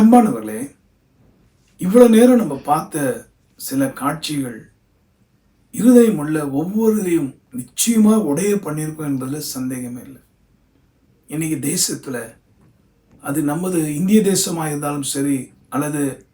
அன்பானவர்களே இவ்வளோ நேரம் நம்ம பார்த்த சில காட்சிகள் இருதயம் உள்ள ஒவ்வொருதையும் நிச்சயமாக உடைய பண்ணியிருக்கோம் என்பதில் சந்தேகமே இல்லை. இன்னைக்கு தேசத்தில் அது நமது இந்திய தேசமாக இருந்தாலும் சரி அல்லது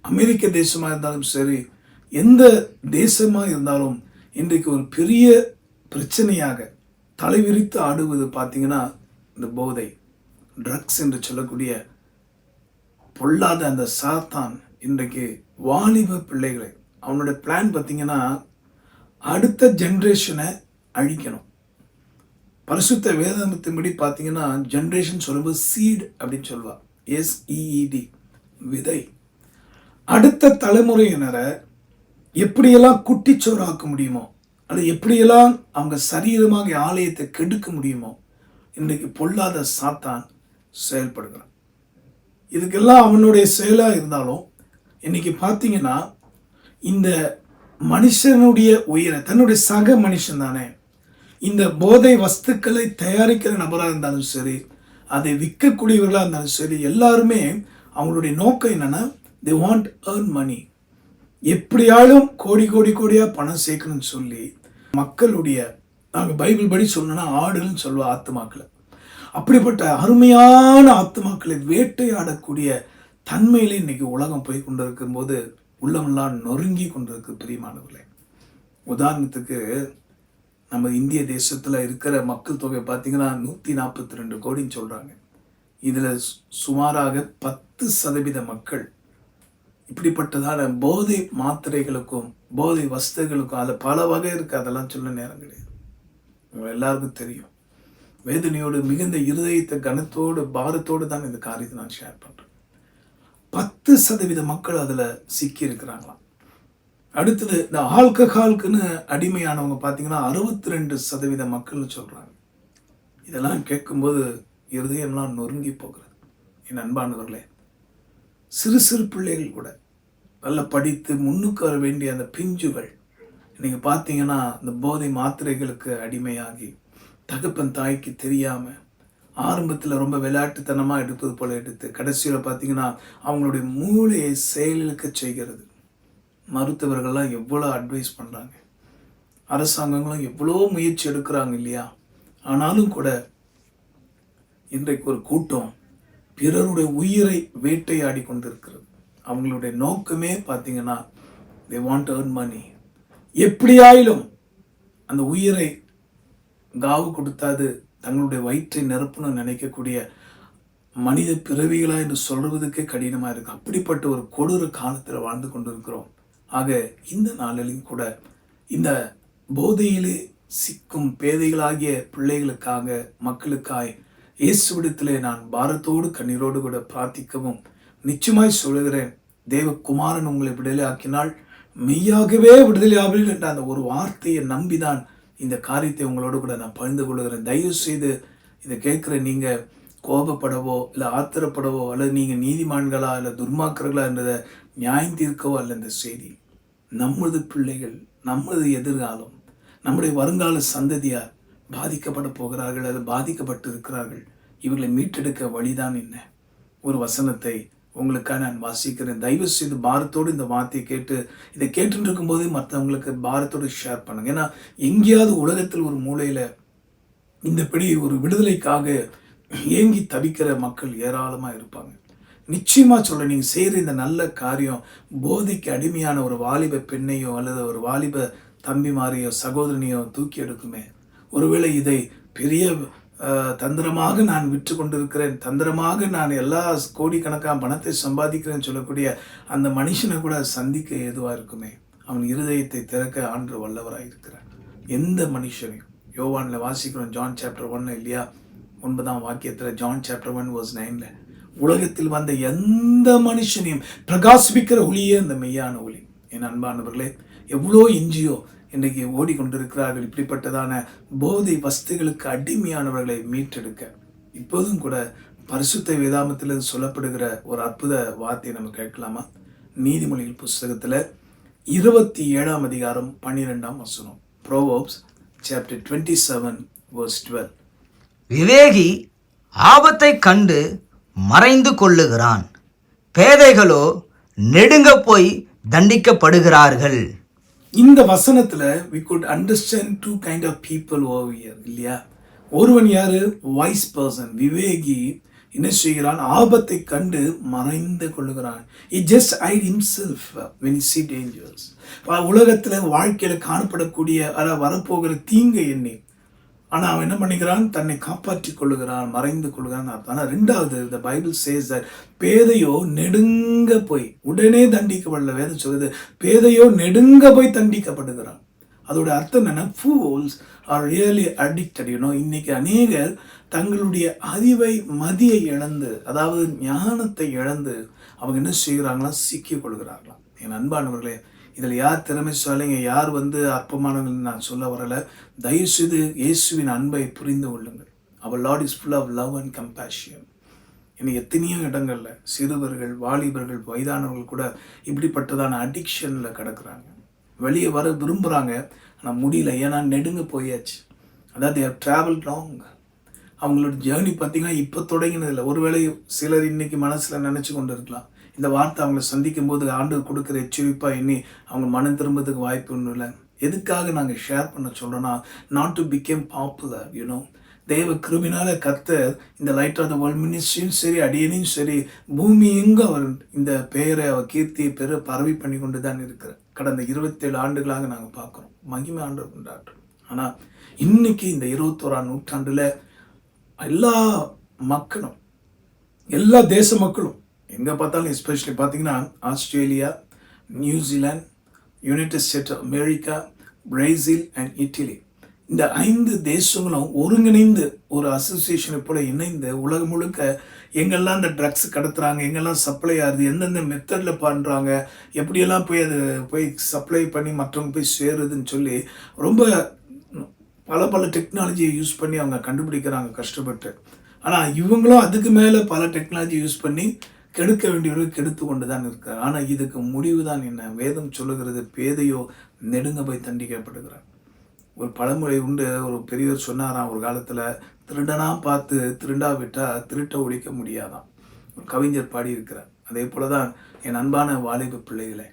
அமெரிக்க தேசமாக இருந்தாலும் சரி எந்த தேசமாக இருந்தாலும் இன்றைக்கு ஒரு பெரிய பிரச்சனையாக தலைவிரித்து ஆடுவது பார்த்தீங்கன்னா இந்த போதை ட்ரக்ஸ் என்று சொல்லக்கூடிய பொல்லாத அந்த சாத்தான் இன்றைக்கு வாலிப பிள்ளைகளை அவனுடைய பிளான் பார்த்தீங்கன்னா அடுத்த ஜென்ரேஷனை அழிக்கணும். பரிசுத்த வேதாந்தத்தின்படி பார்த்தீங்கன்னா ஜென்ரேஷன் சொல்லும்போது சீட் அப்படின்னு சொல்லுவாள் எஸ்இஇடி விதை. அடுத்த தலைமுறையினரை எப்படியெல்லாம் குட்டிச்சோறாக்க முடியுமோ அது எப்படியெல்லாம் அவங்க சரீரமாக ஆலயத்தை கெடுக்க முடியுமோ இன்றைக்கு பொல்லாத சாத்தான் செயல்படுகிறான். இதுக்கெல்லாம் அவனுடைய செயலாக இருந்தாலும் இன்றைக்கி பார்த்தீங்கன்னா இந்த மனுஷனுடைய உயிரை தன்னுடைய சக மனுஷன் தானே இந்த போதை வஸ்துக்களை தயாரிக்கிற நபராக இருந்தாலும் சரி அதை விற்கக்கூடியவர்களாக இருந்தாலும் சரி எல்லாருமே அவங்களுடைய நோக்கம் என்னென்னா தி வாண்ட் ஏர்ன் மணி எப்படியாலும் கோடி கோடி கோடியாக பணம் சேர்க்கணும்னு சொல்லி மக்களுடைய நாங்கள் பைபிள் படி சொல்லணும்னா ஆடுன்னு சொல்லுவோம் ஆத்துமாக்களை அப்படிப்பட்ட அருமையான ஆத்மாக்களை வேட்டையாடக்கூடிய தன்மையிலே இன்னைக்கு உலகம் போய் கொண்டிருக்கும் போது உள்ளமெல்லாம் நொறுங்கி கொண்டிருக்கு பிரியமானவர்களே. உதாரணத்துக்கு நம்ம இந்திய தேசத்தில் இருக்கிற மக்கள் தொகை பார்த்தீங்கன்னா நூற்றி நாற்பத்தி ரெண்டு கோடின்னு சொல்கிறாங்க இதில் சுமாராக பத்து சதவீத மக்கள் இப்படிப்பட்டதான போதை மாத்திரைகளுக்கும் போதை வசதிகளுக்கும் அதில் பல வகை இருக்குது அதெல்லாம் சொல்ல நேரம் கிடையாது. உங்கள் எல்லாருக்கும் தெரியும். வேதனையோடு மிகுந்த இருதயத்தை கனத்தோடு பாரத்தோடு தான் இந்த காரியத்தை நான் ஷேர் பண்ணுறேன் பத்து சதவீத மக்கள் அதில் சிக்கி இருக்கிறாங்களாம் அடுத்தது இந்த ஆல்கஹால்க்குன்னு அடிமையானவங்க பார்த்தீங்கன்னா அறுபத்தி ரெண்டு சதவீத மக்கள்னு சொல்கிறாங்க இதெல்லாம் கேட்கும்போது இருதயம்லாம் நொறுங்கி போகிறது. என் அன்பானவர்களே சிறு சிறு பிள்ளைகள் கூட நல்லா படித்து முன்னுக்கு வர வேண்டிய அந்த பிஞ்சுகள் நீங்கள் பார்த்தீங்கன்னா இந்த போதை மாத்திரைகளுக்கு அடிமையாகி தகப்பன் தாய்க்கு தெரியாமல் ஆரம்பத்தில் ரொம்ப விளையாட்டுத்தனமாக எடுப்பது போல் எடுத்து கடைசியில் பார்த்தீங்கன்னா அவங்களுடைய மூளையை செயலிழக்க செய்கிறது. மருத்துவர்கள்லாம் எவ்வளோ அட்வைஸ் பண்ணுறாங்க அரசாங்கங்களும் எவ்வளோ முயற்சி எடுக்கிறாங்க இல்லையா? ஆனாலும் கூட இன்றைக்கு ஒரு கூட்டம் பிறருடைய உயிரை வேட்டையாடி கொண்டிருக்கிறது. அவங்களுடைய நோக்கமே பார்த்தீங்கன்னா தே வாண்ட் ஏர்ன் மணி எப்படியாயிலும் அந்த உயிரை காவு கொடுத்தாது. தங்களுடைய வயிற்றை நிரப்பணும்னு நினைக்கக்கூடிய மனித பிறவிகளா என்று சொல்வதுக்கே கடினமாக இருக்கு. அப்படிப்பட்ட ஒரு கொடூர காலத்தில் வாழ்ந்து கொண்டிருக்கிறோம். ஆக இந்த நாளிலும் கூட இந்த போதையிலே சிக்கும் பேதைகளாகிய பிள்ளைகளுக்காக மக்களுக்காய் இயேசுவிடத்திலே நான் பாரத்தோடு கண்ணீரோடு கூட பிரார்த்திக்கவும் நிச்சயமாய் சொல்லுகிறேன். தேவகுமாரன் உங்களை விடுதலை ஆக்கினால் மெய்யாகவே விடுதலை ஆவீர்கள் என்ற அந்த ஒரு வார்த்தையை நம்பிதான் இந்த காரியத்தை உங்களோடு கூட நான் பகிர்ந்து கொள்கிறேன். தயவு செய்து இதை கேட்குற நீங்கள் கோபப்படவோ இல்லை ஆத்திரப்படவோ அல்லது நீங்கள் நீதிமான்களா இல்லை துர்மாக்கர்களா என்றதை நியாயம் தீர்க்கவோ அல்ல இந்த செய்தி. நம்மளது பிள்ளைகள் நம்மளது எதிர்காலம் நம்முடைய வருங்கால சந்ததியார் பாதிக்கப்பட போகிறார்கள் அல்லது பாதிக்கப்பட்டு இருக்கிறார்கள் இவர்களை மீட்டெடுக்க வழிதான் என்ன? ஒரு வசனத்தை உங்களுக்காக நான் வாசிக்கிறேன். தயவு செய்து பாரத்தோடு இந்த வார்த்தையை கேட்டு இதை கேட்டுட்டு இருக்கும்போது மற்றவங்களுக்கு பாரத்தோடு ஷேர் பண்ணுங்க. ஏன்னா எங்கேயாவது உலகத்தில் ஒரு மூலையில் இந்த படி ஒரு விடுதலைக்காக ஏங்கி தவிக்கிற மக்கள் ஏராளமாக இருப்பாங்க. நிச்சயமாக சொல்ல நீங்கள் செய்கிற இந்த நல்ல காரியம் போதைக்கு அடிமையான ஒரு வாலிப பெண்ணையோ அல்லது ஒரு வாலிப தம்பிமாரையோ சகோதரனையோ தூக்கி எடுக்குமே. ஒருவேளை இதை பெரிய தந்திரமாக நான் விற்று கொண்டிருக்கிறேன் தந்திரமாக நான் எல்லா கோடிக்கணக்கான பணத்தை சம்பாதிக்கிறேன்னு சொல்லக்கூடிய அந்த மனுஷனை கூட சந்திக்க ஏதுவாக இருக்குமே? அவன் இருதயத்தை திறக்க ஆண்டு வல்லவராக இருக்கிறான். எந்த மனுஷனையும். யோவானில் வாசிக்கிறோம் ஜான் சாப்டர் ஒன்னு இல்லையா? ஒன்பதாம் வாக்கியத்தில் ஜான் சாப்டர் ஒன் வாஸ் நைனில் உலகத்தில் வந்த எந்த மனுஷனையும் பிரகாசிப்பிக்கிற ஒளியே அந்த மெய்யான ஒளி. என் அன்பானவர்களே எவ்வளோ எஞ்சியோ இன்றைக்கு ஓடிக்கொண்டிருக்கிறார்கள் இப்படிப்பட்டதான போதை வஸ்துகளுக்கு அடிமையானவர்களை மீட்டெடுக்க. இப்போதும் கூட பரிசுத்த வேதாமத்தில் சொல்லப்படுகிற ஒரு அற்புத வார்த்தையை நம்ம கேட்கலாமா? நீதிமொழிகள் புஸ்தகத்தில் இருபத்தி ஏழாம் அதிகாரம் பன்னிரெண்டாம் வசனம். Proverbs chapter twenty seven verse twelve. விவேகி ஆபத்தை கண்டு மறைந்து கொள்ளுகிறான். பேதைகளோ நெடுங்க போய் தண்டிக்கப்படுகிறார்கள். இந்த வசனத்துல we could understand two kind of people ஓவியர் இல்லையா? ஒருவன் யாரு? வைஸ் பர்சன் விவேகி என்ன செய்கிறான்? ஆபத்தை கண்டு மறைந்து கொள்ளுகிறான். It just hides himself when sees dangers உலகத்தில் உலகத்துல வாழ்க்கையில காணப்படக்கூடிய அதாவது வரப்போகிற தீங்கை எண்ணி ஆனா அவன் என்ன பண்ணிக்கிறான்? தன்னை காப்பாற்றி கொள்ளுகிறான் மறைந்து கொள்கிறான்னு அர்த்தம். ஆனா ரெண்டாவது த பைபிள் சேஸ் தட் பேதையோ நெடுங்க போய் உடனே தண்டிக்கப்படல வேதம் சொல்லுது பேதையோ நெடுங்க போய் தண்டிக்கப்படுகிறான். அதோட அர்த்தம் என்ன fools are really addicted you know இன்னைக்கு அநேகர் தங்களுடைய அறிவை மதியை இழந்து அதாவது ஞானத்தை இழந்து அவங்க என்ன செய்கிறாங்களா சிக்கிக் கொள்கிறார்களாம் என் அன்பானவர்களே இதில் யார் திறமைசாலிங்க யார் வந்து அற்பமானவர்கள் நான் சொல்ல வரலை. தயவுசெய்து இயேசுவின் அன்பை புரிந்து கொள்ளுங்கள். அவர் Lord is full of love and compassion இன்னும் எத்தனையோ இடங்களில் சிறுவர்கள் வாலிபர்கள் வயதானவர்கள் கூட இப்படிப்பட்டதான அடிக்ஷனில் கிடக்குறாங்க. வெளியே வர விரும்புகிறாங்க ஆனால் முடியல. ஏன்னா நெடுங்க போயாச்சு. அதாவது தேவ் ட்ராவல் லாங் அவங்களோட ஜேர்னி பார்த்திங்கன்னா இப்போ தொடங்கினதில்லை. ஒருவேளை சிலர் இன்னைக்கு மனசில் நினச்சி கொண்டு இருக்கலாம் இந்த வார்த்தை அவங்கள சந்திக்கும் போது ஆண்டு கொடுக்குற எச்சரிப்பாக எண்ணி அவங்க மனம் திரும்புறதுக்கு வாய்ப்பு ஒன்றும் இல்லை. எதுக்காக நாங்கள் ஷேர் பண்ண சொல்கிறோன்னா not to become popular you know தேவ கிருமினால கத்தர் இந்த லைட் ஆஃப் த வேர்ல்ட் மினிஸ்ட்ரியும் சரி அடியனையும் சரி பூமி எங்கும் அவர் இந்த பெயரை அவர் கீர்த்தியை பெற பரவி பண்ணி கொண்டு தான் இருக்கிறார். கடந்த இருபத்தேழு ஆண்டுகளாக நாங்கள் பார்க்குறோம். மகிமை ஆண்டு கொண்டாடுறோம் ஆனால் இன்னைக்கு இந்த இருபத்தோராம் நூற்றாண்டில் எல்லா மக்களும் எல்லா தேச மக்களும் எங்கே பார்த்தாலும் எஸ்பெஷலி பார்த்தீங்கன்னா Australia New Zealand United State of America Brazil and Italy இந்த ஐந்து தேசங்களும் ஒருங்கிணைந்து ஒரு அசோசியேஷனை போல இணைந்து உலகம் முழுக்க எங்கெல்லாம் இந்த ட்ரக்ஸ் கடத்துகிறாங்க எங்கெல்லாம் சப்ளை ஆகுது எந்தெந்த மெத்தடில் பண்ணுறாங்க எப்படியெல்லாம் போய் அது போய் சப்ளை பண்ணி மற்றவங்க போய் சேருதுன்னு சொல்லி ரொம்ப பல பல டெக்னாலஜியை யூஸ் பண்ணி அவங்க கண்டுபிடிக்கிறாங்க கஷ்டப்பட்டு. ஆனால் இவங்களும் அதுக்கு மேலே பல டெக்னாலஜி யூஸ் பண்ணி கெடுக்க வேண்டியவர்கள் கெடுத்து கொண்டு தான் இருக்கிறார் ஆனால் இதுக்கு முடிவு தான் என்ன? வேதம் சொல்லுகிறது பேதையோ நெடுங்க போய் தண்டிக்கப்படுகிறார் ஒரு பழமொழி உண்டு. ஒரு பெரியவர் சொன்னாராம் ஒரு காலத்தில் திருடனா பார்த்து திருண்டாவிட்டால் திருட்ட ஒழிக்க முடியாதாம். ஒரு கவிஞர் பாடியிருக்கிறார். அதே போல தான் என் அன்பான வாலிப பிள்ளைகளே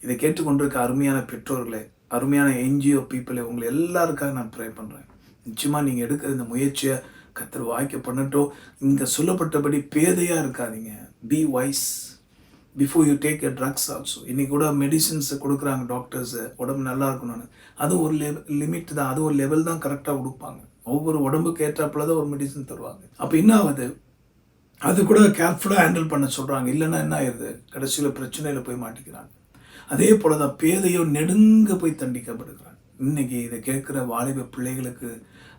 இதை கேட்டுக்கொண்டிருக்க அருமையான பெற்றோர்களே அருமையான என்ஜிஓ பீப்புளே உங்களை எல்லாருக்காக நான் ப்ரே பண்ணுறேன் நிச்சயமாக நீங்கள் எடுக்கிற இந்த முயற்சியை கத்தர் வாய்க்க பண்ணட்டும். இங்கே சொல்லப்பட்டபடி பேதையாக இருக்காதீங்க. Be wise before you take a drugs also இன்றைக்கி கூட மெடிசின்ஸை கொடுக்குறாங்க டாக்டர்ஸு உடம்பு நல்லா இருக்கணும்னு அது ஒரு லெவல் லிமிட் தான். அது ஒரு லெவல் தான் கரெக்டாக கொடுப்பாங்க ஒவ்வொரு உடம்புக்கு ஏற்றாப்புல தான் ஒரு மெடிசன் தருவாங்க. அப்போ என்ன ஆகுது? அது கூட கேர்ஃபுல்லாக ஹேண்டில் பண்ண சொல்கிறாங்க இல்லைன்னா என்ன ஆயிடுது கடைசியில் பிரச்சனையில் போய் மாட்டிக்கிறாங்க. அதே போல தான் பேதையோ நெடுங்க போய் தண்டிக்கப்படுகிறாங்க. இன்னைக்கு இதை கேட்குற வாலிப பிள்ளைகளுக்கு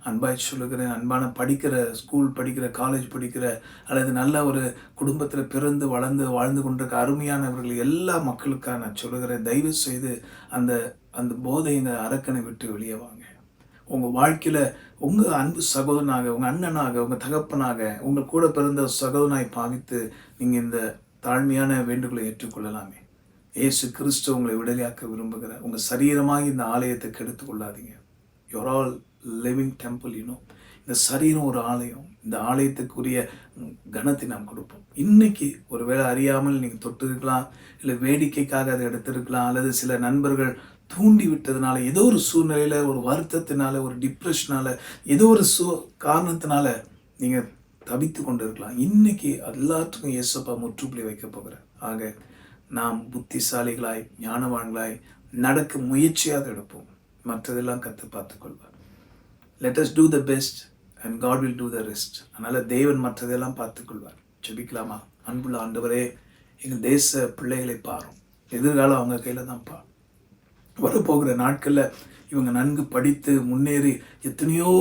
அன்பாய் சொல்லுகிறேன் அன்பான படிக்கிற ஸ்கூல் படிக்கிற காலேஜ் படிக்கிற அல்லது நல்ல ஒரு குடும்பத்தில் பிறந்து வளர்ந்து வாழ்ந்து கொண்டிருக்க அருமையானவர்கள் எல்லா மக்களுக்காக நான் சொல்லுகிறேன் தயவு செய்து அந்த அந்த போதைங்க அரக்கனை விட்டு வெளியே வாங்க. உங்கள் வாழ்க்கையில் உங்கள் அன்பு சகோதரனாக உங்கள் அண்ணனாக உங்கள் தகப்பனாக உங்கள் கூட பிறந்த சகோதரனாய் பாவித்து நீங்கள் இந்த தாழ்மையான வேண்டுகோளை ஏற்றுக்கொள்ளலாமே. இயேசு கிறிஸ்து உங்களை விடுதலையாக்க விரும்புகிற உங்கள் சரீரமாக இந்த ஆலயத்தை கெடுத்து கொள்ளாதீங்க your all living temple you know இந்த சரீரம் ஒரு ஆலயம். இந்த ஆலயத்துக்குரிய கனத்தை நாம் கொடுப்போம். இன்னைக்கு ஒருவேளை அறியாமல் நீங்கள் தொட்டு இருக்கலாம் இல்லை வேடிக்கைக்காக அதை எடுத்திருக்கலாம் அல்லது சில நண்பர்கள் தூண்டி விட்டதுனால ஏதோ ஒரு சூழ்நிலையில் ஒரு வருத்தத்தினால ஒரு டிப்ரெஷனால் ஏதோ ஒரு சூ காரணத்தினால நீங்கள் தவித்து கொண்டு இருக்கலாம் இன்னைக்கு எல்லாத்துக்கும் இயேசப்பா முற்றுப்புள்ளி வைக்க போகிறார். ஆக நாம் புத்திசாலிகளாய் ஞானவான்களாய் நடக்க முயற்சியாக எடுப்போம். மற்றதெல்லாம் கற்று பார்த்துக்கொள்வார் let us do the best and God will do the rest அதனால் தேவன் மற்றதெல்லாம் பார்த்துக்கொள்வார் ஜெபிக்கலாமா? அன்புள்ள ஆண்டவரே எங்கள் தேச பிள்ளைகளை பாரும். எதிர்காலம் அவங்க கையில் தான் பாரு வரப்போகிற நாட்களில் இவங்க நன்கு படித்து முன்னேறி எத்தனையோ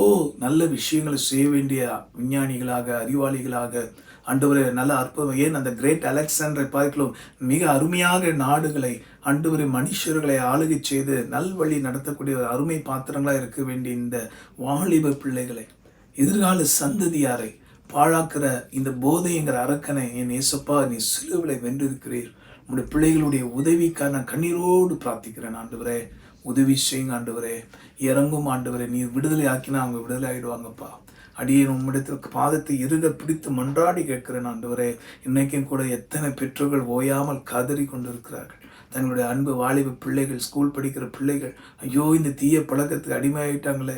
நல்ல விஷயங்களை செய்ய வேண்டிய விஞ்ஞானிகளாக அறிவாளிகளாக ஆண்டவரே நல்ல அற்புதம். ஏன் அந்த கிரேட் அலெக்சாண்டரை பார்க்கலாம் மிக அருமையாக நாடுகளை ஆண்டவரை மனுஷர்களை ஆளுகை செய்து நல்வழி நடத்தக்கூடிய ஒரு அருமை பாத்திரங்களாக இருக்க வேண்டிய இந்த வாலிப பிள்ளைகளை எதிர்கால சந்ததியாரை பாழாக்கிற இந்த போதைங்கிற அரக்கனை என் ஏசப்பா நீ சிலுவிலை வென்றிருக்கிறீர். உங்களுடைய பிள்ளைகளுடைய உதவிக்காக நான் கண்ணீரோடு பிரார்த்திக்கிறேன் ஆண்டுவரே. உதவி செய்யுங்க ஆண்டுவரே. இறங்கும் ஆண்டுவரே. நீ விடுதலை ஆக்கினா அவங்க விடுதலை ஆகிடுவாங்கப்பா அடியே உம்மிடத்திற்கு பாதத்தை இருக பிடித்து மன்றாடி கேட்கிறேன் ஆண்டுவரே. இன்னைக்கும் கூட எத்தனை பெற்றோர்கள் ஓயாமல் கதறி கொண்டிருக்கிறார்கள். தங்களுடைய அன்பு வாலிப பிள்ளைகள் ஸ்கூல் படிக்கிற பிள்ளைகள் ஐயோ இந்த தீய பழக்கத்துக்கு அடிமையாயிட்டாங்களே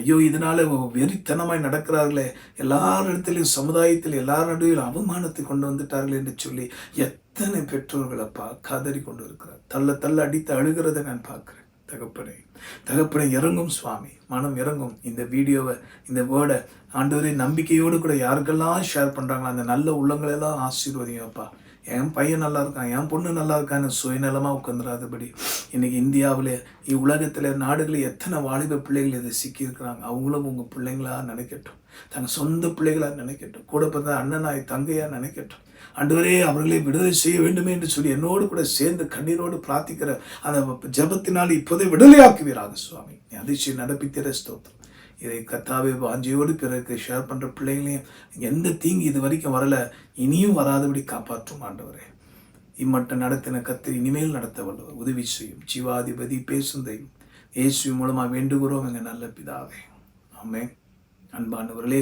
ஐயோ இதனால வெறித்தனமாய் நடக்கிறார்களே எல்லார் இடத்துலையும் சமுதாயத்தில் எல்லார் நடுவில் அவமானத்தை கொண்டு வந்துட்டார்கள் என்று சொல்லி எத்தனை பெற்றோர்கள் அப்பா கதறி கொண்டு இருக்கிறார். தள்ள தள்ள அடித்து அழுகிறத நான் பார்க்குறேன். தகப்பனை தகப்பனை இறங்கும் சுவாமி மனம் இறங்கும். இந்த வீடியோவை இந்த வேர்டை ஆண்டவரே நம்பிக்கையோடு கூட யாருக்கெல்லாம் ஷேர் பண்ணுறாங்களோ அந்த நல்ல உள்ளங்களெல்லாம் ஆசீர்வதிங்கப்பா என் பையன் நல்லா இருக்கான் என் பொண்ணு நல்லா இருக்கான்னு சுயநலமாக உட்காந்துராதபடி இன்றைக்கி இந்தியாவில் உலகத்தில் நாடுகளில் எத்தனை வாலிப பிள்ளைகள் இதை சிக்கியிருக்கிறாங்க. அவங்களும் உங்கள் பிள்ளைங்களா நினைக்கட்டும். தங்கள் சொந்த பிள்ளைகளாக நினைக்கட்டும். கூட பிறந்த அண்ணனாய் தங்கையாக நினைக்கட்டும். அன்றுவரே அவர்களை விடுதலை செய்ய வேண்டுமே என்று சொல்லி என்னோடு கூட சேர்ந்து கண்ணீரோடு பிரார்த்திக்கிற அந்த ஜபத்தினால் இப்போதை விடுதலையாக்குவீராக சுவாமி. அதிர்ச்சி நடப்பித்திர ஸ்தோத்திரம். இதை கத்தாவே வாஞ்சியோடு பிறருக்கு ஷேர் பண்ணுற பிள்ளைகளையும் எந்த தீங்கு இது வரைக்கும் வரல இனியும் வராதபடி காப்பாற்றும் ஆண்டவரே. இம்மட்டம் நடத்தின கத்து இனிமேல் நடத்த வல்லவர். உதவி செய்யும். ஜீவாதிபதி பேசுந்தையும் இயேசு மூலமாக வேண்டுகிறோம் எங்கள் நல்ல பிதாவே. ஆமே அன்பானவர்களே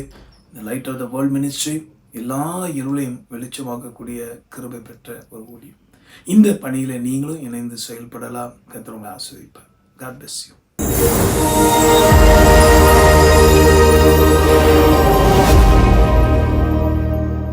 இந்த light of the world ministry எல்லா இருளையும் வெளிச்சமாக்கக்கூடிய கிருபை பெற்ற ஒரு ஊழியம். இந்த பணியில் நீங்களும் இணைந்து செயல்படலாம். கத்திரவங்க ஆசிரியப்பார் காட் பிளஸ் யூ